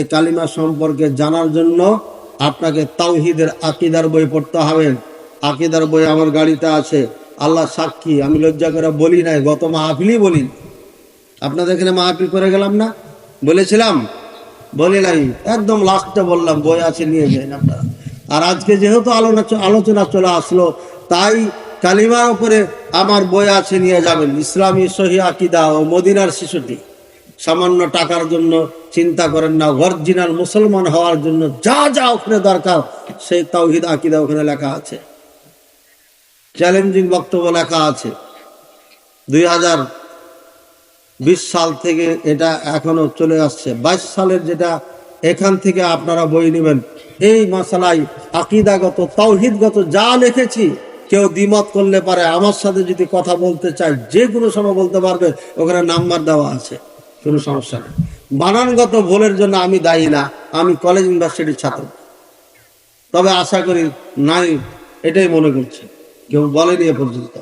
এই কালিমা সম্পর্কে জানার জন্য আপনাকে তাওহিদের আকিদার বই পড়তে হবে। আকিদার বই আমার গাড়িতে আছে। আল্লাহ সাক্ষী, আমি লজ্জা করে বলি নাই, গত মাহফিলই বলি আপনাদের এখানে মাহফিল করে গেলাম না? বলেছিলাম? বলি নাই। একদম লাস্টে বললাম, বই আছে, নিয়ে যান আপনারা। আর আজকে যেহেতু আলোচনা আলোচনা চলে আসলো, তাই কালিমার উপরে আমার বই আছে, নিয়ে যাবেন। ইসলামী সহি আকিদা ও মদিনার শিশুটি। সামান্য টাকার জন্য চিন্তা করেন না অরিজিনাল মুসলমান হওয়ার জন্য যা যা ওখানে দরকার, সেই তাওহিদ আকিদা ওখানে লেখা আছে। চ্যালেঞ্জিং বক্তব্য লেখা আছে। দুই হাজার বিশ সাল থেকে এটা এখনও চলে আসছে। বাইশ সালের যেটা এখান থেকে আপনারা বই নেবেন, এই মশালাই আকিদাগত তৌহিদগত যা লিখেছি, কেউ দ্বিমত করলে পারে। আমার সাথে যদি কথা বলতে চায়, যে কোনো সময় বলতে পারবে, ওখানে নাম্বার দেওয়া আছে। কোনো সমস্যা নেই। বানানগত ভুলের জন্য আমি দায়ী না, আমি কলেজ ইউনিভার্সিটির ছাত্র। তবে আশা করি নাই, এটাই মনে করছি। কেউ বলেনি এ পর্যন্ত।